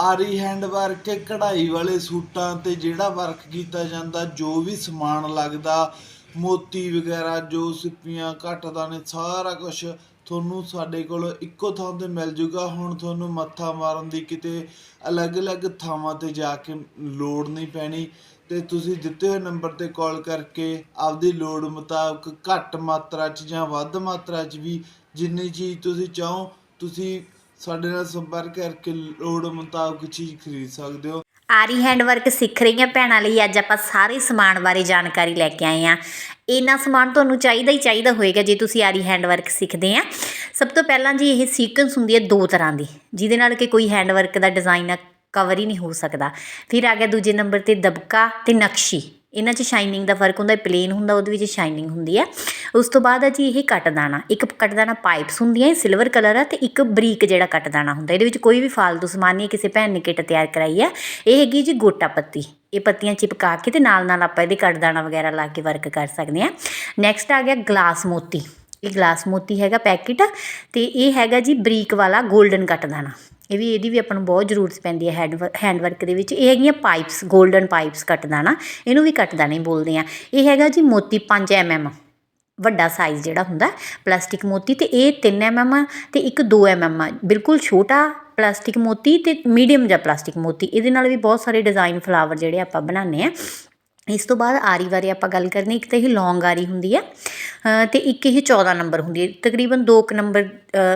ਆਰੀ hand work, ਕਢਾਈ ਵਾਲੇ ਸੂਟਾਂ ਤੇ ਜਿਹੜਾ ਵਰਕ ਕੀਤਾ ਜਾਂਦਾ, ਜੋ ਵੀ ਸਮਾਨ ਲੱਗਦਾ, ਮੋਤੀ ਵਗੈਰਾ, ਜੋ ਸਿੱਪੀਆਂ ਘਟਦਾ ਨੇ ਸਾਰਾ ਕੁਝ ਤੁਹਾਨੂੰ ਸਾਡੇ ਕੋਲ ਇੱਕੋ ਥਾਂ ਤੇ ਮਿਲ ਜੂਗਾ। ਹੁਣ ਤੁਹਾਨੂੰ ਮੱਥਾ ਮਾਰਨ ਦੀ ਕਿਤੇ ਅਲੱਗ-ਅਲੱਗ ਥਾਵਾਂ ਤੇ ਜਾ ਕੇ ਲੋੜ ਨਹੀਂ ਪੈਣੀ ਤੇ ਤੁਸੀਂ ਦਿੱਤੇ ਹੋਏ ਨੰਬਰ ਤੇ ਕਾਲ ਕਰਕੇ ਆਪਦੀ ਲੋੜ ਮੁਤਾਬਕ ਘੱਟ ਮਾਤਰਾ 'ਚ ਜਾਂ ਵੱਧ ਮਾਤਰਾ 'ਚ ਵੀ ਜਿੰਨੀ ਚੀਜ਼ ਤੁਸੀਂ ਚਾਹੋ, ਤੁਸੀਂ ਸਾਡੇ ਨਾਲ ਸੰਪਰਕ ਕਰਕੇ ਲੋੜ ਮੁਤਾਬਕ ਚੀਜ਼ ਖਰੀਦ ਸਕਦੇ ਹੋ। ਆਰੀ ਹੈਂਡ ਸਿੱਖ ਰਹੀਆਂ ਭੈਣਾਂ ਲਈ ਅੱਜ ਆਪਾਂ ਸਾਰੇ ਸਮਾਨ ਬਾਰੇ ਜਾਣਕਾਰੀ ਲੈ ਕੇ ਆਏ ਆ ਇੰਨਾ ਸਮਾਨ ਤੁਹਾਨੂੰ ਚਾਹੀਦਾ ਹੀ ਚਾਹੀਦਾ ਹੋਏਗਾ ਜੇ ਤੁਸੀਂ ਆਰੀ ਹੈਂਡਵਰਕ ਸਿੱਖਦੇ ਆ ਸਭ ਤੋਂ ਪਹਿਲਾਂ ਜੀ ਇਹ ਸੀਕੁਐਂਸ ਹੁੰਦੀ ਹੈ ਦੋ ਤਰ੍ਹਾਂ ਦੀ, ਜਿਹਦੇ ਨਾਲ ਕਿ ਕੋਈ ਹੈਂਡਵਰਕ ਦਾ ਡਿਜ਼ਾਈਨ ਕਵਰ ਹੀ ਨਹੀਂ ਹੋ ਸਕਦਾ। ਫਿਰ ਆ ਗਿਆ ਦੂਜੇ ਨੰਬਰ ਤੇ ਦਬਕਾ ਤੇ ਨਕਸ਼ੀ। ਇਹਨਾਂ 'ਚ ਸ਼ਾਈਨਿੰਗ ਦਾ ਫ਼ਰਕ ਹੁੰਦਾ ਪਲੇਨ ਹੁੰਦਾ, ਉਹਦੇ ਵਿੱਚ ਸ਼ਾਈਨਿੰਗ ਹੁੰਦੀ ਹੈ। ਉਸ ਤੋਂ ਬਾਅਦ ਹੈ ਜੀ ਇਹ ਕੱਟ ਇੱਕ ਕੱਟ ਪਾਈਪਸ ਹੁੰਦੀਆਂ, ਇਹ ਸਿਲਵਰ ਕਲਰ ਆ ਤੇ ਇੱਕ ਬਰੀਕ ਜਿਹੜਾ ਕੱਟ ਹੁੰਦਾ। ਇਹਦੇ ਵਿੱਚ ਕੋਈ ਵੀ ਫਾਲਤੂ ਸਮਾਨ ਨਹੀਂ, ਕਿਸੇ ਭੈਣ ਨੇ ਕਿੱਟ ਤਿਆਰ ਕਰਾਈ ਹੈ। ਇਹ ਹੈਗੀ ਜੀ ਗੋਟਾ ਪੱਤੀ। ਇਹ ਪੱਤੀਆਂ ਚਿਪਕਾ ਕੇ ਤੇ ਨਾਲ ਨਾਲ ਆਪਾਂ ਇਹਦੇ ਕੱਟਦਾਣਾ ਵਗੈਰਾ ਲਾ ਕੇ ਵਰਕ ਕਰ ਸਕਦੇ ਹਾਂ। ਨੈਕਸਟ ਆ ਗਿਆ ਗਲਾਸ ਮੋਤੀ। ਇਹ ਗਲਾਸ ਮੋਤੀ ਹੈਗਾ ਪੈਕਟ ਤੇ ਇਹ ਹੈਗਾ ਜੀ ਬਰੀਕ ਵਾਲਾ 골ਡਨ ਕੱਟ ਇਹ ਵੀ, ਇਹਦੀ ਵੀ ਆਪਾਂ ਨੂੰ ਬਹੁਤ ਜ਼ਰੂਰਤ ਪੈਂਦੀ ਹੈ ਹੈਂਡ ਹੈਂਡ ਵਰਕ ਦੇ ਵਿੱਚ। ਇਹ ਹੈਗੀਆਂ ਪਾਈਪਸ 골ਡਨ ਪਾਈਪਸ ਕੱਟ ਦਾਣਾ ਇਹਨੂੰ ਵੀ ਕੱਟ ਦਾਣਾ ਬੋਲਦੇ ਆ ਇਹ ਹੈਗਾ ਜੀ ਮੋਤੀ 5 ਐਮਐਮ ਵੱਡਾ ਸਾਈਜ਼ ਜਿਹੜਾ ਹੁੰਦਾ, ਪਲਾਸਟਿਕ ਮੋਤੀ ਤੇ ਇਹ 3 ਐਮਐਮ ਤੇ ਇੱਕ 2 ਐਮਐਮ ਬਿਲਕੁਲ ਛੋਟਾ ਪਲਾਸਟਿਕ ਮੋਤੀ ਤੇ ਮੀਡੀਅਮ ਜਿਹਾ ਪਲਾਸਟਿਕ ਮੋਤੀ। ਇਹਦੇ ਨਾਲ ਵੀ ਬਹੁਤ ਸਾਰੇ ਡਿਜ਼ਾਈਨ ਫਲਾਵਰ ਜਿਹੜੇ ਆਪਾਂ ਬਣਾਉਂਦੇ ਆ ਇਸ ਤੋਂ ਬਾਅਦ ਆਰੀ ਬਾਰੇ ਆਪਾਂ ਗੱਲ ਕਰਨੀ, ਇੱਕ ਤਾਂ ਇਹ ਲੌਂਗ ਆਰੀ ਹੁੰਦੀ ਹੈ ਅਤੇ ਇੱਕ ਇਹ 14 ਨੰਬਰ ਹੁੰਦੀ ਹੈ। ਤਕਰੀਬਨ ਦੋ ਕੁ ਨੰਬਰ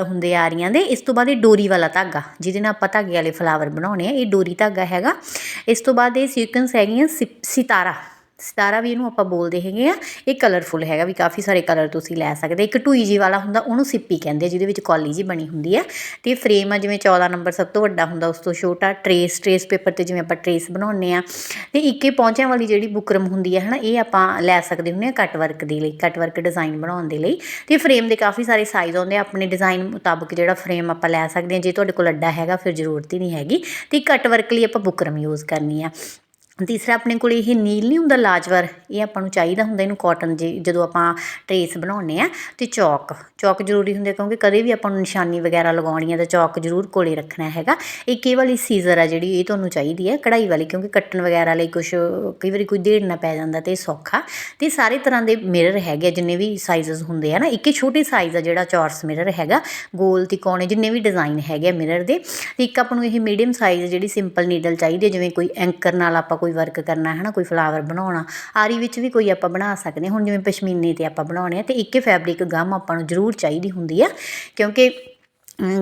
ਹੁੰਦੇ ਆ ਰਹੀਆਂ ਦੇ। ਇਸ ਤੋਂ ਬਾਅਦ ਇਹ ਡੋਰੀ ਵਾਲਾ ਧਾਗਾ, ਜਿਹਦੇ ਨਾਲ ਆਪਾਂ ਧਾਗੇ ਵਾਲੇ ਫਲਾਵਰ ਬਣਾਉਣੇ ਆ, ਇਹ ਡੋਰੀ ਧਾਗਾ ਹੈਗਾ। ਇਸ ਤੋਂ ਬਾਅਦ ਇਹ ਸੀਕੁਐਂਸ ਹੈਗੀਆਂ ਸਿ- ਸਿਤਾਰਾ। ਸਿਤਾਰਾ ਵੀ ਇਹਨੂੰ ਆਪਾਂ ਬੋਲਦੇ ਹੈਗੇ ਆ, ਇਹ ਕਲਰਫੁਲ ਹੈਗਾ ਵੀ ਕਾਫੀ ਸਾਰੇ ਕਲਰ ਤੁਸੀਂ ਲੈ ਸਕਦੇ। ਇੱਕ ਟੂਈ ਜੀ ਵਾਲਾ ਹੁੰਦਾ, ਉਹਨੂੰ ਸਿੱਪੀ ਕਹਿੰਦੇ ਆ, ਜਿਹਦੇ ਵਿੱਚ ਕੌਲੀ ਜੀ ਬਣੀ ਹੁੰਦੀ ਆ। ਤੇ ਫਰੇਮ ਆ, ਜਿਵੇਂ 14 ਨੰਬਰ ਸਭ ਤੋਂ ਵੱਡਾ ਹੁੰਦਾ, ਉਸ ਤੋਂ ਛੋਟਾ ਟਰੇਸ ਟਰੇਸ ਪੇਪਰ ਤੇ ਜਿਵੇਂ ਆਪਾਂ ਟਰੇਸ ਬਣਾਉਂਦੇ ਆ। ਤੇ ਇੱਕੇ ਪੌਂਚਿਆਂ ਵਾਲੀ ਜਿਹੜੀ ਬੁਕਰਮ ਹੁੰਦੀ ਹੈ ਹਨਾ, ਇਹ ਆਪਾਂ ਲੈ ਸਕਦੇ ਹੁੰਦੇ ਆ ਕੱਟ ਵਰਕ ਦੇ ਲਈ ਕੱਟ ਵਰਕ ਡਿਜ਼ਾਈਨ ਬਣਾਉਣ ਦੇ ਲਈ। ਤੇ ਫਰੇਮ ਦੇ ਕਾਫੀ ਸਾਰੇ ਸਾਈਜ਼ ਆਉਂਦੇ ਆ, ਆਪਣੇ ਡਿਜ਼ਾਈਨ ਮੁਤਾਬਕ ਜਿਹੜਾ ਫਰੇਮ ਆਪਾਂ ਲੈ ਸਕਦੇ ਆ। ਜੇ ਤੁਹਾਡੇ ਕੋਲ ਅੱਡਾ ਹੈਗਾ, ਫਿਰ ਜ਼ਰੂਰਤ ਹੀ ਨਹੀਂ ਹੈਗੀ। ਤੇ ਕੱਟ ਵਰਕ ਲਈ ਆਪਾਂ ਬੁਕਰਮ ਯੂਜ਼ ਕਰਨੀ ਆ। ਤੀਸਰਾ ਆਪਣੇ ਕੋਲ ਇਹ ਨੀਲ ਨਹੀਂ ਹੁੰਦਾ ਲਾਜਵਰ ਇਹ ਆਪਾਂ ਨੂੰ ਚਾਹੀਦਾ ਹੁੰਦਾ ਇਹਨੂੰ ਕਾਟਨ ਜੇ ਜਦੋਂ ਆਪਾਂ ਟਰੇਸ ਬਣਾਉਂਦੇ ਆ ਤੇ ਚੌਕ ਚੌਕ ਜ਼ਰੂਰੀ ਹੁੰਦੇ ਕਿਉਂਕਿ ਕਦੇ ਵੀ ਆਪਾਂ ਨੂੰ ਨਿਸ਼ਾਨੀ ਵਗੈਰਾ ਲਗਾਉਣੀ ਆ ਤਾਂ ਚੌਕ ਜ਼ਰੂਰ ਕੋਲੇ ਰੱਖਣਾ ਹੈਗਾ। ਇੱਕ ਇਹ ਵਾਲੀ ਸੀਜ਼ਰ ਆ ਜਿਹੜੀ ਇਹ ਤੁਹਾਨੂੰ ਚਾਹੀਦੀ ਹੈ ਕਢਾਈ ਵਾਲੀ ਕਿਉਂਕਿ ਕੱਟਣ ਵਗੈਰਾ ਲਈ ਕੁਝ ਕਈ ਵਾਰੀ ਕੋਈ ਦੇੜਨਾ ਪੈ ਜਾਂਦਾ ਤੇ ਇਹ ਸੌਖਾ। ਤੇ ਸਾਰੇ ਤਰ੍ਹਾਂ ਦੇ ਮਿਰਰ ਹੈਗੇ ਆ, ਜਿੰਨੇ ਵੀ ਸਾਈਜ਼ਸ ਹੁੰਦੇ ਆ ਨਾ ਇੱਕ ਹੀ ਛੋਟੇ ਸਾਈਜ਼ ਆ ਜਿਹੜਾ ਚੌਰਸ ਮਿਰਰ ਹੈਗਾ ਗੋਲ ਤਿਕੋਣੇ ਜਿੰਨੇ ਵੀ ਡਿਜ਼ਾਈਨ ਹੈਗੇ ਆ ਮਿਰਰ ਦੇ। ਤੇ ਇੱਕ ਆਪਾਂ ਨੂੰ ਇਹ ਮੀਡੀਅਮ ਸਾਈਜ਼ ਜਿਹੜੀ ਸਿੰਪਲ ਨੀਡਲ ਚਾਹੀਦੀ ਹੈ ਜਿਵੇਂ ਕੋਈ ਐਂਕਰ ਨਾਲ ਆਪਾਂ ਕੋਈ ਵਰਕ ਕਰਨਾ ਹੈ ਨਾ ਕੋਈ ਫਲਾਵਰ ਬਣਾਉਣਾ, ਆਰੀ ਵਿੱਚ ਵੀ ਕੋਈ ਆਪਾਂ ਬਣਾ ਸਕਦੇ ਹਾਂ। ਹੁਣ ਜਿਵੇਂ ਪਸ਼ਮੀਨੇ ਤੇ ਆਪਾਂ ਬਣਾਉਣੇ ਆ ਤੇ ਇੱਕੇ ਫੈਬਰਿਕ ਗਮ ਆਪਾਂ ਨੂੰ ਜ਼ਰੂਰ ਚਾਹੀਦੀ ਹੁੰਦੀ ਆ, ਕਿਉਂਕਿ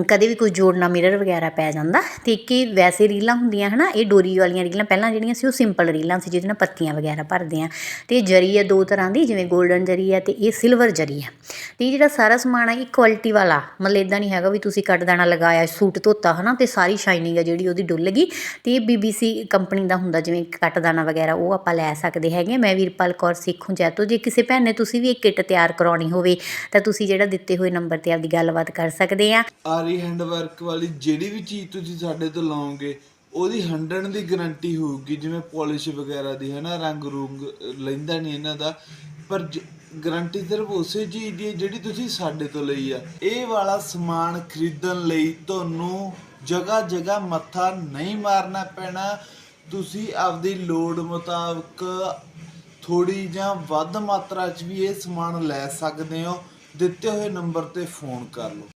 ਕਦੇ ਵੀ ਕੋਈ ਜੋੜਨਾ ਮਿਰਰ ਵਗੈਰਾ ਪੈ ਜਾਂਦਾ, ਤੇ ਇੱਕ ਹੀ ਵੈਸੇ ਰੀਲਾਂ ਹੁੰਦੀਆਂ ਹਨਾ, ਇਹ ਡੋਰੀ ਵਾਲੀਆਂ ਰੀਲਾਂ, ਪਹਿਲਾਂ ਜਿਹੜੀਆਂ ਸੀ ਉਹ ਸਿੰਪਲ ਰੀਲਾਂ ਸੀ, ਜਿਹਦੇ ਨਾਲ ਪੱਤੀਆਂ ਵਗੈਰਾ ਭਰਦੇ ਆ। ਤੇ ਇਹ ਜਰੀ ਹੈ ਦੋ ਤਰ੍ਹਾਂ ਦੀ, ਜਿਵੇਂ 골ਡਨ ਜਰੀ ਹੈ ਤੇ ਇਹ ਸਿਲਵਰ ਜਰੀ ਆ। ਤੇ ਇਹ ਜਿਹੜਾ ਸਾਰਾ ਸਮਾਨ ਆ, ਇਹ ਕੁਆਲਿਟੀ ਵਾਲਾ, ਮਤਲਬ ਇਦਾਂ ਨਹੀਂ ਹੈਗਾ ਵੀ ਤੁਸੀਂ ਕੱਟ ਦਾਣਾ ਲਗਾਇਆ, ਸੂਟ ਧੋਤਾ ਹਨਾ, ਤੇ ਸਾਰੀ ਸ਼ਾਈਨਿੰਗ ਆ ਜਿਹੜੀ ਉਹਦੀ ਡੁੱਲ ਗਈ। ਤੇ ਇਹ ਬੀਬੀਸੀ ਕੰਪਨੀ ਦਾ ਹੁੰਦਾ, ਜਿਵੇਂ ਕੱਟ ਦਾਣਾ ਵਗੈਰਾ, ਉਹ ਆਪਾਂ ਲੈ ਸਕਦੇ ਹੈਗੇ ਮੈਂ ਵੀਰਪਾਲ ਕੌਰ ਸਿੱਖੂ ਜੈਤੋ, ਜੇ ਕਿਸੇ ਭੈਣ ਨੇ ਤੁਸੀਂ ਵੀ ਇੱਕ ਕਿੱਟ ਤਿਆਰ ਕਰਾਉਣੀ ਹੋਵੇ, ਤਾਂ ਤੁਸੀਂ ਜਿਹੜਾ ਦਿੱਤੇ ਹੋਏ ਨੰਬਰ ਤੇ ਆਪਦੀ ਗੱਲਬਾਤ ਕਰ ਸਕਦੇ ਆ। ਆਰੀ ਹੈਂਡ ਵਰਕ ਵਾਲੀ ਜਿਹੜੀ ਵੀ ਚੀਜ਼ ਤੁਸੀਂ ਸਾਡੇ ਤੋਂ ਲਾਓਗੇ, ਉਹਦੀ 100 ਦੀ ਗਾਰੰਟੀ ਹੋਊਗੀ, ਜਿਵੇਂ ਪਾਲਿਸ਼ ਵਗੈਰਾ ਦੀ ਹੈ ਨਾ ਰੰਗ ਰੂੰਗ ਲੈਂਦਾ ਨਹੀਂ ਇਹਨਾਂ ਦਾ। ਪਰ ਗਾਰੰਟੀ ਸਿਰਫ ਉਸੇ ਚੀਜ਼ ਦੀ ਹੈ ਜਿਹੜੀ ਤੁਸੀਂ ਸਾਡੇ ਤੋਂ ਲਈ ਆ। ਇਹ ਵਾਲਾ ਸਮਾਨ ਖਰੀਦਣ ਲਈ ਤੁਹਾਨੂੰ ਜਗ੍ਹਾ ਜਗ੍ਹਾ ਮੱਥਾ ਨਹੀਂ ਮਾਰਨਾ ਪੈਣਾ। ਤੁਸੀਂ ਆਪਦੀ ਲੋੜ ਮੁਤਾਬਕ ਥੋੜੀ ਜਾਂ ਵੱਧ ਮਾਤਰਾ 'ਚ ਵੀ ਇਹ ਸਮਾਨ ਲੈ ਸਕਦੇ ਹੋ। ਦਿੱਤੇ ਹੋਏ ਨੰਬਰ ਤੇ ਫੋਨ ਕਰ ਲਓ।